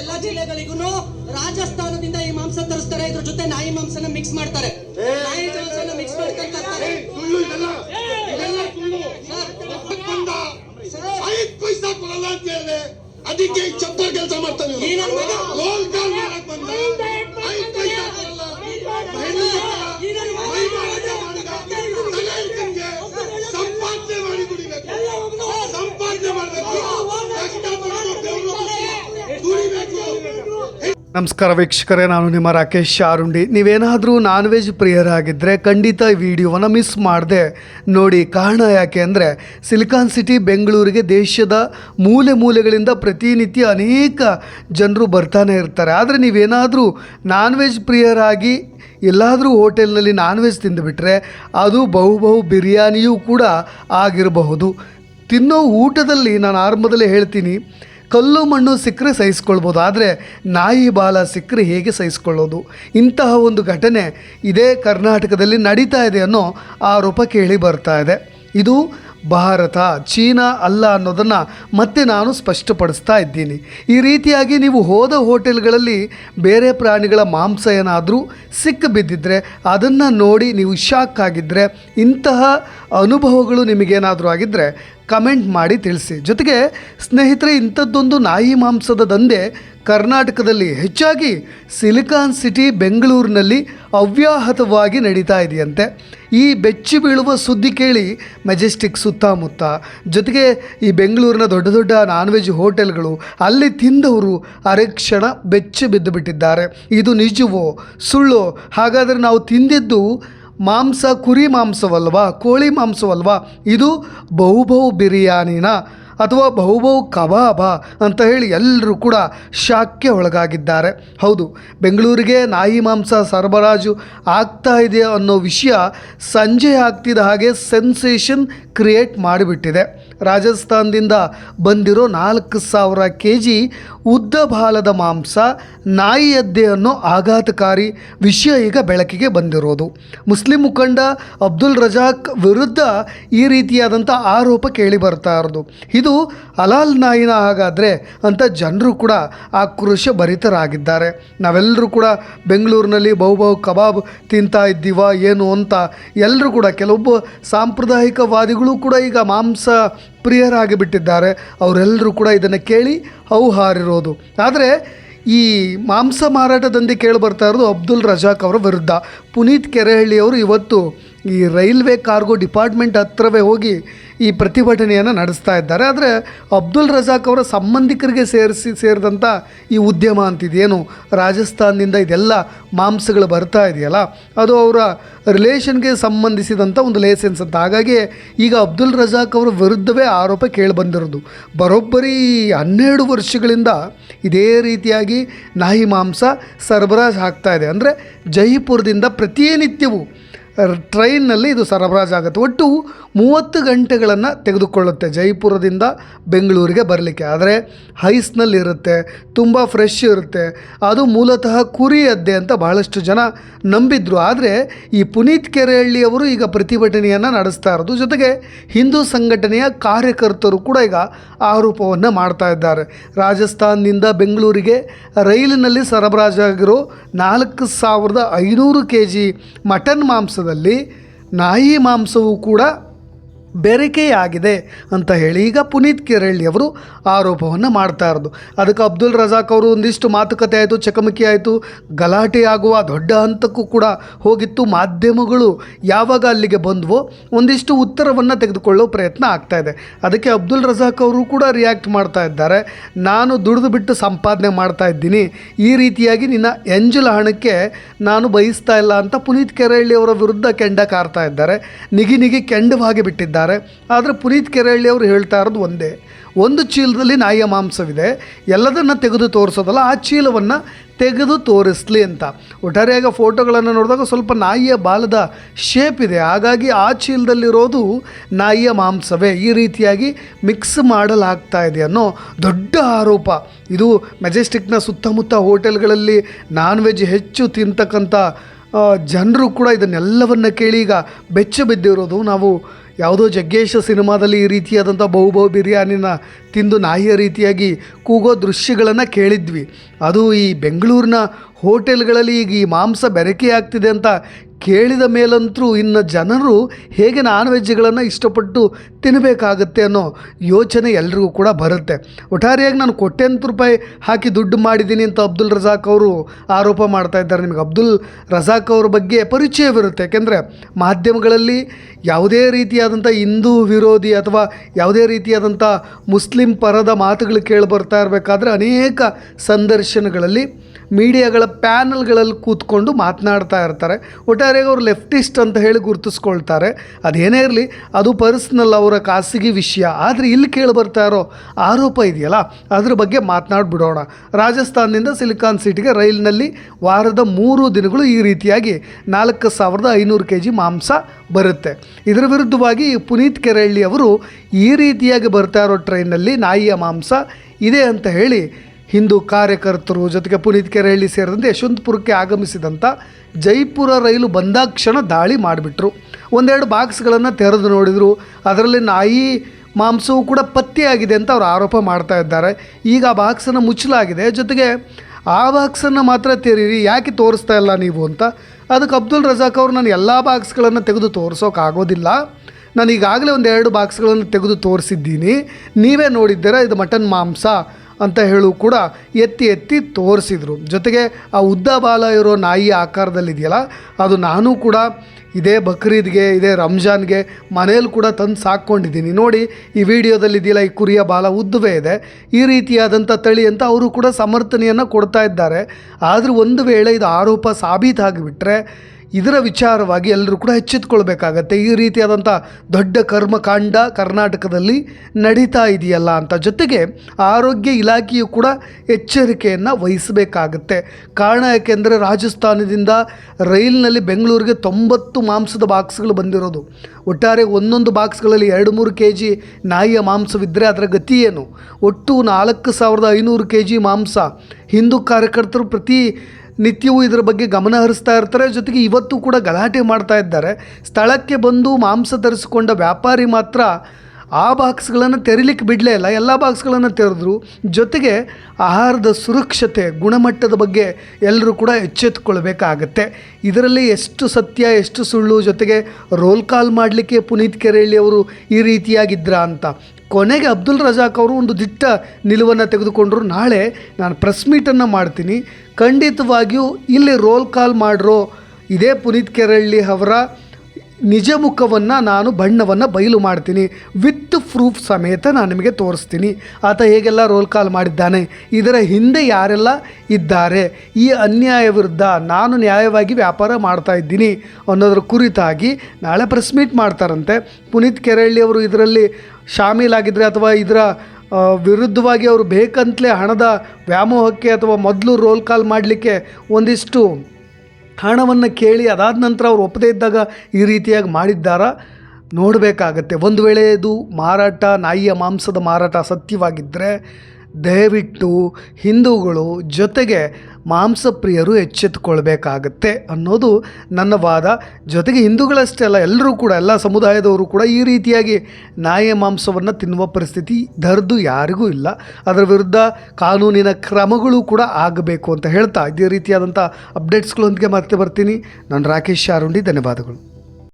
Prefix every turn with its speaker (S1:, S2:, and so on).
S1: ಎಲ್ಲಾ ಜಿಲ್ಲೆಗಳಿಗೂ ರಾಜಸ್ಥಾನದಿಂದ ಈ ಮಾಂಸ ತರಿಸ್ತಾರೆ. ಇದ್ರ ಜೊತೆ ನಾಯಿ ಮಾಂಸನ ಮಿಕ್ಸ್ ಮಾಡ್ತಾರೆ. ನಾಯಿ ಮಾಂಸನ ಮಿಕ್ಸ್ ಮಾಡ್ಕೊಂಡು ತರ್ತಾರೆ
S2: ಅದಕ್ಕೆ ಚಪ್ಪರ್ ಕೆಲಸ ಮಾಡ್ತಾನೆ
S1: ಈ ನನ್ ಮಗ.
S2: ರೋಲ್ ಕಾಲ್ ಮಾಡಕ್ ಬಂದ ಐದ್ ಪೈಸಾ ಕೊಡಲ್ಲ ಹೆಣ್ಣು ಮಕ್ಕಳ ಮೈ ಮಾರಾಟ ಮಾಡಿದ ತಲೆ ಇದ್ದಂಗೆ ಸಂಪಾದನೆ ಮಾಡಿ ಕುಡಿಬೇಕು ಸಂಪಾದನೆ ಮಾಡಬೇಕು ಕಷ್ಟಪಟ್ಟು ಬೆವರು ದುಡಿಬೇಕು
S3: ನಮಸ್ಕಾರ ವೀಕ್ಷಕರೇ, ನಾನು ನಿಮ್ಮ ರಾಕೇಶ್ ಶಾರುಂಡಿ. ನೀವೇನಾದರೂ ನಾನ್ ವೆಜ್ ಪ್ರಿಯರಾಗಿದ್ದರೆ ಖಂಡಿತ ಈ ವಿಡಿಯೋವನ್ನು ಮಿಸ್ ಮಾಡದೆ. ನೋಡಿ, ಕಾರಣ ಯಾಕೆ ಅಂದರೆ ಸಿಲಿಕಾನ್ ಸಿಟಿ ಬೆಂಗಳೂರಿಗೆ ದೇಶದ ಮೂಲೆ ಮೂಲೆಗಳಿಂದ ಪ್ರತಿನಿತ್ಯ ಅನೇಕ ಜನರು ಬರ್ತಾನೆ ಇರ್ತಾರೆ. ಆದರೆ ನೀವೇನಾದರೂ ನಾನ್ ವೆಜ್ ಪ್ರಿಯರಾಗಿ ಎಲ್ಲಾದರೂ ಹೋಟೆಲ್ನಲ್ಲಿ ನಾನ್ ವೆಜ್ ತಿಂದುಬಿಟ್ರೆ ಅದು ಬಹು ಬಹು ಬಿರಿಯಾನಿಯೂ ಕೂಡ ಆಗಿರಬಹುದು. ತಿನ್ನೋ ಊಟದಲ್ಲಿ ನಾನು ಆರಂಭದಲ್ಲೇ ಹೇಳ್ತೀನಿ ಕಲ್ಲು ಮಣ್ಣು ಸಿಕ್ಕರೆ ಸಹಿಸ್ಕೊಳ್ಬೋದು, ಆದರೆ ನಾಯಿ ಬಾಲ ಸಿಕ್ಕರೆ ಹೇಗೆ ಸಹಿಸ್ಕೊಳ್ಳೋದು? ಇಂತಹ ಒಂದು ಘಟನೆ ಇದೇ ಕರ್ನಾಟಕದಲ್ಲಿ ನಡೀತಾ ಇದೆ ಅನ್ನೋ ಆರೋಪ ಕೇಳಿ ಬರ್ತಾ ಇದೆ. ಇದು ಭಾರತ, ಚೀನಾ ಅಲ್ಲ ಅನ್ನೋದನ್ನು ಮತ್ತೆ ನಾನು ಸ್ಪಷ್ಟಪಡಿಸ್ತಾ ಇದ್ದೀನಿ. ಈ ರೀತಿಯಾಗಿ ನೀವು ಹೋದ ಹೋಟೆಲ್ಗಳಲ್ಲಿ ಬೇರೆ ಪ್ರಾಣಿಗಳ ಮಾಂಸ ಏನಾದರೂ ಸಿಕ್ಕ ಬಿದ್ದಿದ್ರೆ, ಅದನ್ನು ನೋಡಿ ನೀವು ಶಾಕ್ ಆಗಿದ್ದರೆ ಇಂತಹ ಅನುಭವಗಳು ನಿಮಗೇನಾದರೂ ಆಗಿದ್ದರೆ ಕಮೆಂಟ್ ಮಾಡಿ ತಿಳಿಸಿ. ಜೊತೆಗೆ ಸ್ನೇಹಿತರೆ, ಇಂಥದ್ದೊಂದು ನಾಯಿ ಮಾಂಸದ ದಂಧೆ ಕರ್ನಾಟಕದಲ್ಲಿ ಹೆಚ್ಚಾಗಿ ಸಿಲಿಕಾನ್ ಸಿಟಿ ಬೆಂಗಳೂರಿನಲ್ಲಿ ಅವ್ಯಾಹತವಾಗಿ ನಡೀತಾ ಇದೆಯಂತೆ. ಈ ಬೆಚ್ಚಿ ಬೀಳುವ ಸುದ್ದಿ ಕೇಳಿ ಮೆಜೆಸ್ಟಿಕ್ ಸುತ್ತಮುತ್ತ. ಜೊತೆಗೆ ಈ ಬೆಂಗಳೂರಿನ ದೊಡ್ಡ ದೊಡ್ಡ ನಾನ್ ವೆಜ್ ಹೋಟೆಲ್ಗಳು ಅಲ್ಲಿ ತಿಂದವರು ಅರೆಕ್ಷಣ ಬೆಚ್ಚಿ ಬಿದ್ದು ಬಿಟ್ಟಿದ್ದಾರೆ ಇದು ನಿಜವೋ ಸುಳ್ಳು? ಹಾಗಾದರೆ ನಾವು ತಿಂದಿದ್ದು ಮಾಂಸ, ಕುರಿ ಮಾಂಸವಲ್ವಾ, ಕೋಳಿ ಮಾಂಸವಲ್ವಾ? ಇದು ಬಹುಬಹು ಬಿರಿಯಾನಿನ ಅಥವಾ ಬಹುಬಹು ಕಬಾಬ ಅಂತ ಹೇಳಿ ಎಲ್ಲರೂ ಕೂಡ ಶಾಕ್ಗೆ ಒಳಗಾಗಿದ್ದಾರೆ. ಹೌದು, ಬೆಂಗಳೂರಿಗೆ ನಾಯಿ ಮಾಂಸ ಸರಬರಾಜು ಆಗ್ತಾ ಇದೆ ಅನ್ನೋ ವಿಷಯ ಸಂಜೆ ಆಗ್ತಿದ್ದ ಹಾಗೆ ಸೆನ್ಸೇಷನ್ ಕ್ರಿಯೇಟ್ ಮಾಡಿಬಿಟ್ಟಿದೆ. ರಾಜಸ್ಥಾನದಿಂದ ಬಂದಿರೋ ನಾಲ್ಕು ಸಾವಿರ ಕೆ ಜಿ ಉದ್ದ ಬಾಲದ ಮಾಂಸ ನಾಯಿಯದ್ದೆ ಅನ್ನೋ ಆಘಾತಕಾರಿ ವಿಷಯ ಈಗ ಬೆಳಕಿಗೆ ಬಂದಿರೋದು. ಮುಸ್ಲಿಂ ಮುಖಂಡ ಅಬ್ದುಲ್ ರಜಾಕ್ ವಿರುದ್ಧ ಈ ರೀತಿಯಾದಂಥ ಆರೋಪ ಕೇಳಿ ಬರ್ತಾ ಇರೋದು ಇದು ಅಲಾಲ್ ನಾಯಿನ ಹಾಗಾದರೆ ಅಂತ ಜನರು ಕೂಡ ಆಕ್ರೋಶ ಭರಿತರಾಗಿದ್ದಾರೆ. ನಾವೆಲ್ಲರೂ ಕೂಡ ಬೆಂಗಳೂರಿನಲ್ಲಿ ಬಹುಬಹು ಕಬಾಬ್ ತಿಂತಾ ಇದ್ದೀವ, ಏನು ಅಂತ ಎಲ್ಲರೂ ಕೂಡ ಕೆಲವೊಬ್ಬ ಸಾಂಪ್ರದಾಯಿಕವಾದಿಗಳು ಕೂಡ ಈಗ ಮಾಂಸ ಪ್ರಿಯರಾಗಿ ಬಿಟ್ಟಿದ್ದಾರೆ ಅವರೆಲ್ಲರೂ ಕೂಡ ಇದನ್ನು ಕೇಳಿ ಹೌಹಾರಿರೋದು ಆದರೆ ಈ ಮಾಂಸ ಮಾರಾಟದಂದಿ ಕೇಳಿ ಬರ್ತಾ ಇರೋದು ಅಬ್ದುಲ್ ರಜಾಕ್ ಅವರ ವಿರುದ್ಧ. ಪುನೀತ್ ಕೆರೆಹಳ್ಳಿಯವರು ಇವತ್ತು ಈ ರೈಲ್ವೆ ಕಾರ್ಗೋ ಡಿಪಾರ್ಟ್ಮೆಂಟ್ ಹತ್ರವೇ ಹೋಗಿ ಈ ಪ್ರತಿಭಟನೆಯನ್ನು ನಡೆಸ್ತಾ ಇದ್ದಾರೆ. ಆದರೆ ಅಬ್ದುಲ್ ರಜಾಕ್ ಅವರ ಸಂಬಂಧಿಕರಿಗೆ ಸೇರಿಸಿ ಸೇರಿದಂಥ ಈ ಉದ್ಯಮ ಅಂತಿದೆಯೇನು ರಾಜಸ್ಥಾನದಿಂದ ಇದೆಲ್ಲ ಮಾಂಸಗಳು ಬರ್ತಾ ಇದೆಯಲ್ಲ, ಅದು ಅವರ ರಿಲೇಷನ್ಗೆ ಸಂಬಂಧಿಸಿದಂಥ ಒಂದು ಲೈಸೆನ್ಸ್ ಅಂತ. ಹಾಗಾಗಿ ಈಗ ಅಬ್ದುಲ್ ರಜಾಕ್ ಅವರ ವಿರುದ್ಧವೇ ಆರೋಪ ಕೇಳಿಬಂದಿರೋದು ಬರೋಬ್ಬರಿ ಹನ್ನೆರಡು ವರ್ಷಗಳಿಂದ ಇದೇ ರೀತಿಯಾಗಿ ನಾಯಿ ಮಾಂಸ ಸರಬರಾಜು ಆಗ್ತಾ ಇದೆ. ಅಂದರೆ ಜೈಪುರದಿಂದ ಪ್ರತಿನಿತ್ಯವೂ ಟ್ರೈನ್ನಲ್ಲಿ ಇದು ಸರಬರಾಜಾಗುತ್ತೆ ಒಟ್ಟು ಮೂವತ್ತು ಗಂಟೆಗಳನ್ನು ತೆಗೆದುಕೊಳ್ಳುತ್ತೆ ಜೈಪುರದಿಂದ ಬೆಂಗಳೂರಿಗೆ ಬರಲಿಕ್ಕೆ. ಆದರೆ ಹೈಸ್ನಲ್ಲಿ ಇರುತ್ತೆ, ತುಂಬ ಫ್ರೆಶ್ ಇರುತ್ತೆ. ಅದು ಮೂಲತಃ ಕುರಿ ಅದ್ದೆ ಅಂತ ಬಹಳಷ್ಟು ಜನ ನಂಬಿದ್ರು. ಆದರೆ ಈ ಪುನೀತ್ ಕೆರೆಹಳ್ಳಿಯವರು ಈಗ ಪ್ರತಿಭಟನೆಯನ್ನು ನಡೆಸ್ತಾ ಇರೋದು. ಜೊತೆಗೆ ಹಿಂದೂ ಸಂಘಟನೆಯ ಕಾರ್ಯಕರ್ತರು ಕೂಡ ಈಗ ಆರೋಪವನ್ನು ಮಾಡ್ತಾ ಇದ್ದಾರೆ. ರಾಜಸ್ಥಾನದಿಂದ ಬೆಂಗಳೂರಿಗೆ ರೈಲಿನಲ್ಲಿ ಸರಬರಾಜಾಗಿರೋ ನಾಲ್ಕು ಸಾವಿರದ ಐನೂರು ಕೆ ಜಿ ಮಟನ್ ಮಾಂಸದಲ್ಲಿ ನಾಯಿ ಮಾಂಸವೂ ಕೂಡ ಬೆರಕೆಯಾಗಿದೆ ಅಂತ ಹೇಳಿ ಈಗ ಪುನೀತ್ ಕೆರಳ್ಳಿ ಅವರು ಆರೋಪವನ್ನು ಮಾಡ್ತಾ ಇರೋದು. ಅದಕ್ಕೆ ಅಬ್ದುಲ್ ರಜಾಕ್ ಅವರು ಒಂದಿಷ್ಟು ಮಾತುಕತೆ ಆಯಿತು, ಚಕಮಕಿ ಆಯಿತು, ಗಲಾಟೆ ಆಗುವ ದೊಡ್ಡ ಹಂತಕ್ಕೂ ಕೂಡ ಹೋಗಿತ್ತು. ಮಾಧ್ಯಮಗಳು ಯಾವಾಗ ಅಲ್ಲಿಗೆ ಬಂದವೋ ಒಂದಿಷ್ಟು ಉತ್ತರವನ್ನು ತೆಗೆದುಕೊಳ್ಳೋ ಪ್ರಯತ್ನ ಆಗ್ತಾ ಇದೆ. ಅದಕ್ಕೆ ಅಬ್ದುಲ್ ರಜಾಕ್ ಅವರು ಕೂಡ ರಿಯಾಕ್ಟ್ ಮಾಡ್ತಾ ಇದ್ದಾರೆ. ನಾನು ದುಡಿದು ಬಿಟ್ಟು ಸಂಪಾದನೆ ಮಾಡ್ತಾ ಇದ್ದೀನಿ. ಈ ರೀತಿಯಾಗಿ ನಿನ್ನ ಎಂಜಲ ಹಣಕ್ಕೆ ನಾನು ಬಯಸ್ತಾ ಇಲ್ಲ ಅಂತ ಪುನೀತ್ ಕೆರಳ್ಳಿ ಅವರ ವಿರುದ್ಧ ಕೆಂಡ ಕಾರ್ತಾ ಇದ್ದಾರೆ. ನಿಗಿ ನಿಗಿ ಕೆಂಡವಾಗಿ ಬಿಟ್ಟಿದ್ದಾರೆ. ಆದರೆ ಪುನೀತ್ ಕೆರಳ್ಳಿ ಅವರು ಹೇಳ್ತಾ ಇರೋದು ಒಂದೇ. ಒಂದು ಚೀಲದಲ್ಲಿ ನಾಯಿಯ ಮಾಂಸವಿದೆ. ಎಲ್ಲದನ್ನು ತೆಗೆದು ತೋರಿಸೋದಲ್ಲ, ಆ ಚೀಲವನ್ನು ತೆಗೆದು ತೋರಿಸ್ಲಿ ಅಂತ. ಒಟ್ಟಾರೆಯಾಗ ಫೋಟೋಗಳನ್ನು ನೋಡಿದಾಗ ಸ್ವಲ್ಪ ನಾಯಿಯ ಬಾಲದ ಶೇಪ್ ಇದೆ. ಹಾಗಾಗಿ ಆ ಚೀಲದಲ್ಲಿರೋದು ನಾಯಿಯ ಮಾಂಸವೇ. ಈ ರೀತಿಯಾಗಿ ಮಿಕ್ಸ್ ಮಾಡಲಾಗ್ತಾ ಇದೆ ಅನ್ನೋ ದೊಡ್ಡ ಆರೋಪ. ಇದು ಮೆಜೆಸ್ಟಿಕ್ನ ಸುತ್ತಮುತ್ತ ಹೋಟೆಲ್ಗಳಲ್ಲಿ ನಾನ್ ವೆಜ್ ಹೆಚ್ಚು ತಿಂತಕ್ಕಂಥ ಜನರು ಕೂಡ ಇದನ್ನೆಲ್ಲವನ್ನು ಕೇಳಿ ಈಗ ಬೆಚ್ಚ ಬಿದ್ದಿರೋದು. ನಾವು ಯಾವುದೋ ಜಗ್ಗೇಶ್ ಸಿನಿಮಾದಲ್ಲಿ ಈ ರೀತಿಯಾದಂಥ ಬಹುಬಹು ಬಹು ಬಿರಿಯಾನಿನ ತಿಂದು ನಾಯಿಯ ರೀತಿಯಾಗಿ ಕೂಗೋ ದೃಶ್ಯಗಳನ್ನು ಕೇಳಿದ್ವಿ. ಅದು ಈ ಬೆಂಗಳೂರಿನ ಹೋಟೆಲ್ಗಳಲ್ಲಿ ಈಗ ಈ ಮಾಂಸ ಬೆರಕೆ ಆಗ್ತಿದೆ ಅಂತ ಕೇಳಿದ ಮೇಲಂತರೂ ಇನ್ನು ಜನರು ಹೇಗೆ ನಾನ್ ವೆಜ್ಗಳನ್ನು ಇಷ್ಟಪಟ್ಟು ತಿನ್ನಬೇಕಾಗತ್ತೆ ಅನ್ನೋ ಯೋಚನೆ ಎಲ್ರಿಗೂ ಕೂಡ ಬರುತ್ತೆ. ಒಟ್ಟಾರೆಯಾಗಿ ನಾನು ಕೋಟ್ಯಂತರ ರೂಪಾಯಿ ಹಾಕಿ ದುಡ್ಡು ಮಾಡಿದ್ದೀನಿ ಅಂತ ಅಬ್ದುಲ್ ರಜಾಕ್ ಅವರು ಆರೋಪ ಮಾಡ್ತಾ ಇದ್ದಾರೆ. ನಿಮಗೆ ಅಬ್ದುಲ್ ರಜಾಕ್ ಅವ್ರ ಬಗ್ಗೆ ಪರಿಚಯವಿರುತ್ತೆ. ಯಾಕೆಂದರೆ ಮಾಧ್ಯಮಗಳಲ್ಲಿ ಯಾವುದೇ ರೀತಿಯಾದಂಥ ಹಿಂದೂ ವಿರೋಧಿ ಅಥವಾ ಯಾವುದೇ ರೀತಿಯಾದಂಥ ಮುಸ್ಲಿಂ ಪರದ ಮಾತುಗಳು ಕೇಳಿ ಬರ್ತಾ ಇರಬೇಕಾದ್ರೆ ಅನೇಕ ಸಂದರ್ಶನಗಳಲ್ಲಿ ಮೀಡಿಯಾಗಳ ಪ್ಯಾನಲ್ಗಳಲ್ಲಿ ಕೂತ್ಕೊಂಡು ಮಾತನಾಡ್ತಾ ಇರ್ತಾರೆ. ಒಟ್ಟಾರೆಗೆ ಅವರು ಲೆಫ್ಟಿಸ್ಟ್ ಅಂತ ಹೇಳಿ ಗುರುತಿಸ್ಕೊಳ್ತಾರೆ. ಅದೇನೇ ಇರಲಿ, ಅದು ಪರ್ಸ್ನಲ್ ಅವರ ಖಾಸಗಿ ವಿಷಯ. ಆದರೆ ಇಲ್ಲಿ ಕೇಳಿ ಬರ್ತಾ ಇರೋ ಆರೋಪ ಇದೆಯಲ್ಲ, ಅದ್ರ ಬಗ್ಗೆ ಮಾತನಾಡ್ಬಿಡೋಣ. ರಾಜಸ್ಥಾನದಿಂದ ಸಿಲಿಕಾನ್ ಸಿಟಿಗೆ ರೈಲಿನಲ್ಲಿ ವಾರದ ಮೂರು ದಿನಗಳು ಈ ರೀತಿಯಾಗಿ ನಾಲ್ಕು ಸಾವಿರದ ಐನೂರು ಕೆ ಜಿ ಮಾಂಸ ಬರುತ್ತೆ. ಇದರ ವಿರುದ್ಧವಾಗಿ ಪುನೀತ್ ಕೆರಳ್ಳಿ ಅವರು ಈ ರೀತಿಯಾಗಿ ಬರ್ತಾ ಇರೋ ಟ್ರೈನಲ್ಲಿ ನಾಯಿಯ ಮಾಂಸ ಇದೆ ಅಂತ ಹೇಳಿ ಹಿಂದೂ ಕಾರ್ಯಕರ್ತರು ಜೊತೆಗೆ ಪುನೀತ್ ಕೆರೆಹಳ್ಳಿ ಸೇರಿದಂತೆ ಯಶವಂತಪುರಕ್ಕೆ ಆಗಮಿಸಿದಂಥ ಜೈಪುರ ರೈಲು ಬಂದಾಕ್ಷಣ ದಾಳಿ ಮಾಡಿಬಿಟ್ರು. ಒಂದೆರಡು ಬಾಕ್ಸ್ಗಳನ್ನು ತೆರೆದು ನೋಡಿದರು. ಅದರಲ್ಲಿ ನಾಯಿ, ಮಾಂಸವು ಕೂಡ ಪತ್ತೆಯಾಗಿದೆ ಅಂತ ಅವರು ಆರೋಪ ಮಾಡ್ತಾ ಇದ್ದಾರೆ. ಈಗ ಆ ಬಾಕ್ಸನ್ನು ಮುಚ್ಚಲಾಗಿದೆ. ಜೊತೆಗೆ ಆ ಬಾಕ್ಸನ್ನು ಮಾತ್ರ ತೆರೀರಿ, ಯಾಕೆ ತೋರಿಸ್ತಾ ಇಲ್ಲ ನೀವು ಅಂತ? ಅದಕ್ಕೆ ಅಬ್ದುಲ್ ರಜಾಕ್ ಅವರು ನಾನು ಎಲ್ಲ ಬಾಕ್ಸ್ಗಳನ್ನು ತೆಗೆದು ತೋರಿಸೋಕ್ಕಾಗೋದಿಲ್ಲ ನಾನು ಈಗಾಗಲೇ ಒಂದು ಎರಡು ಬಾಕ್ಸ್ಗಳನ್ನು ತೆಗೆದು ತೋರಿಸಿದ್ದೀನಿ. ನೀವೇ ನೋಡಿದ್ದೀರಾ ಇದು ಮಟನ್ ಮಾಂಸ? ಅಂತ ಹೇಳು ಕೂಡ ಎತ್ತಿ ಎತ್ತಿ ತೋರಿಸಿದ್ರು. ಜೊತೆಗೆ ಆ ಉದ್ದ ಬಾಲ ಇರೋ ನಾಯಿಯ ಆಕಾರದಲ್ಲಿದೆಯಲ್ಲ, ಅದು ನಾನು ಕೂಡ ಇದೇ ಬಕ್ರೀದ್ಗೆ, ಇದೇ ರಂಜಾನ್ಗೆ ಮನೇಲಿ ಕೂಡ ತಂದು ಸಾಕ್ಕೊಂಡಿದ್ದೀನಿ. ನೋಡಿ, ಈ ವಿಡಿಯೋದಲ್ಲಿ ಇದೆಯಲ್ಲ ಈ ಕುರಿಯ ಬಾಲ ಉದ್ದವೇ ಇದೆ. ಈ ರೀತಿಯಾದಂಥ ತಳಿ ಅಂತ ಅವರು ಕೂಡ ಸಮರ್ಥನೆಯನ್ನು ಕೊಡ್ತಾ ಇದ್ದಾರೆ. ಆದರೂ ಒಂದು ವೇಳೆ ಇದು ಆರೋಪ ಸಾಬೀತಾಗಿಬಿಟ್ರೆ ಇದರ ವಿಚಾರವಾಗಿ ಎಲ್ಲರೂ ಕೂಡ ಎಚ್ಚೆತ್ಕೊಳ್ಬೇಕಾಗತ್ತೆ. ಈ ರೀತಿಯಾದಂಥ ದೊಡ್ಡ ಕರ್ಮಕಾಂಡ ಕರ್ನಾಟಕದಲ್ಲಿ ನಡೀತಾ ಇದೆಯಲ್ಲ ಅಂತ. ಜೊತೆಗೆ ಆರೋಗ್ಯ ಇಲಾಖೆಯು ಕೂಡ ಎಚ್ಚರಿಕೆಯನ್ನು ವಹಿಸಬೇಕಾಗತ್ತೆ. ಕಾರಣ ಯಾಕೆಂದರೆ ರಾಜಸ್ಥಾನದಿಂದ ರೈಲಿನಲ್ಲಿ ಬೆಂಗಳೂರಿಗೆ ತೊಂಬತ್ತು ಮಾಂಸದ ಬಾಕ್ಸ್ಗಳು ಬಂದಿರೋದು. ಒಟ್ಟಾರೆ ಒಂದೊಂದು ಬಾಕ್ಸ್ಗಳಲ್ಲಿ ಎರಡು ಮೂರು ಕೆ ಜಿ ನಾಯಿಯ ಮಾಂಸವಿದ್ದರೆ ಅದರ ಗತಿ ಏನು? ಒಟ್ಟು ನಾಲ್ಕು ಸಾವಿರದ ಐನೂರು ಕೆ ಜಿ ಮಾಂಸ. ಹಿಂದೂ ಕಾರ್ಯಕರ್ತರು ಪ್ರತಿ ನಿತ್ಯವೂ ಇದರ ಬಗ್ಗೆ ಗಮನ ಹರಿಸ್ತಾ ಇರ್ತಾರೆ. ಜೊತೆಗೆ ಇವತ್ತು ಕೂಡ ಗಲಾಟೆ ಮಾಡ್ತಾ ಇದ್ದಾರೆ. ಸ್ಥಳಕ್ಕೆ ಬಂದು ಮಾಂಸ ತರಿಸಿಕೊಂಡ ವ್ಯಾಪಾರಿ ಮಾತ್ರ ಆ ಬಾಕ್ಸ್ಗಳನ್ನು ತೆರಿಲಿಕ್ಕೆ ಬಿಡಲೇ ಇಲ್ಲ. ಎಲ್ಲ ಬಾಕ್ಸ್ಗಳನ್ನು ತೆರೆದ್ರು. ಜೊತೆಗೆ ಆಹಾರದ ಸುರಕ್ಷತೆ, ಗುಣಮಟ್ಟದ ಬಗ್ಗೆ ಎಲ್ಲರೂ ಕೂಡ ಎಚ್ಚೆತ್ತುಕೊಳ್ಬೇಕಾಗತ್ತೆ. ಇದರಲ್ಲಿ ಎಷ್ಟು ಸತ್ಯ, ಎಷ್ಟು ಸುಳ್ಳು, ಜೊತೆಗೆ ರೋಲ್ ಕಾಲ್ ಮಾಡಲಿಕ್ಕೆ ಪುನೀತ್ ಕೆರೆಳ್ಳಿ ಅವರು ಈ ರೀತಿಯಾಗಿದ್ರಾ ಅಂತ. ಕೊನೆಗೆ ಅಬ್ದುಲ್ ರಜಾಕ್ ಅವರು ಒಂದು ದಿಟ್ಟ ನಿಲುವನ್ನು ತೆಗೆದುಕೊಂಡ್ರು. ನಾಳೆ ನಾನು ಪ್ರೆಸ್ ಮೀಟನ್ನು ಮಾಡ್ತೀನಿ. ಖಂಡಿತವಾಗಿಯೂ ಇಲ್ಲಿ ರೋಲ್ ಕಾಲ್ ಮಾಡಿರೋ ಇದೇ ಪುನೀತ್ ಕೆರಳ್ಳಿ ಅವರ ನಿಜ ಮುಖವನ್ನು ನಾನು ಬಣ್ಣವನ್ನು ಬಯಲು ಮಾಡ್ತೀನಿ. ವಿತ್ ಪ್ರೂಫ್ ಸಮೇತ ನಾನು ನಿಮಗೆ ತೋರಿಸ್ತೀನಿ. ಆತ ಹೇಗೆಲ್ಲ ರೋಲ್ ಕಾಲ್ ಮಾಡಿದ್ದಾನೆ, ಇದರ ಹಿಂದೆ ಯಾರೆಲ್ಲ ಇದ್ದಾರೆ, ಈ ಅನ್ಯಾಯ ವಿರುದ್ಧ ನಾನು ನ್ಯಾಯವಾಗಿ ವ್ಯಾಪಾರ ಮಾಡ್ತಾ ಇದ್ದೀನಿ ಅನ್ನೋದ್ರ ಕುರಿತಾಗಿ ನಾಳೆ ಪ್ರೆಸ್ ಮೀಟ್ ಮಾಡ್ತಾರಂತೆ. ಪುನೀತ್ ಅವರು ಇದರಲ್ಲಿ ಶಾಮೀಲಾಗಿದ್ದರೆ ಅಥವಾ ಇದರ ವಿರುದ್ಧವಾಗಿ ಅವರು ಬೇಕಂತಲೇ ಹಣದ ವ್ಯಾಮೋಹಕ್ಕೆ ಅಥವಾ ಮೊದಲು ರೋಲ್ ಕಾಲ್ ಮಾಡಲಿಕ್ಕೆ ಒಂದಿಷ್ಟು ಹಣವನ್ನು ಕೇಳಿ ಅದಾದ ನಂತರ ಅವ್ರು ಒಪ್ಪದೇ ಇದ್ದಾಗ ಈ ರೀತಿಯಾಗಿ ಮಾಡಿದ್ದಾರ. ನೋಡಬೇಕಾಗತ್ತೆ. ಒಂದು ವೇಳೆ ಇದು ಮಾರಾಟ, ನಾಯಿಯ ಮಾಂಸದ ಮಾರಾಟ ಸತ್ಯವಾಗಿದ್ದರೆ ದಯವಿಟ್ಟು ಹಿಂದೂಗಳು ಜೊತೆಗೆ ಮಾಂಸಪ್ರಿಯರು ಎಚ್ಚೆತ್ತುಕೊಳ್ಬೇಕಾಗತ್ತೆ ಅನ್ನೋದು ನನ್ನ ವಾದ. ಜೊತೆಗೆ ಹಿಂದೂಗಳಷ್ಟೇ ಅಲ್ಲ ಎಲ್ಲರೂ ಕೂಡ, ಎಲ್ಲ ಸಮುದಾಯದವರು ಕೂಡ ಈ ರೀತಿಯಾಗಿ ನಾಯಿಯ ಮಾಂಸವನ್ನು ತಿನ್ನುವ ಪರಿಸ್ಥಿತಿ ದರ್ದು ಯಾರಿಗೂ ಇಲ್ಲ. ಅದರ ವಿರುದ್ಧ ಕಾನೂನಿನ ಕ್ರಮಗಳು ಕೂಡ ಆಗಬೇಕು ಅಂತ ಹೇಳ್ತಾ ಇದೇ ರೀತಿಯಾದಂಥ ಅಪ್ಡೇಟ್ಸ್ಗಳೊಂದಿಗೆ ಮತ್ತೆ ಬರ್ತೀನಿ. ನಾನು ರಾಕೇಶ್ ಶಾರುಂಡಿ, ಧನ್ಯವಾದಗಳು.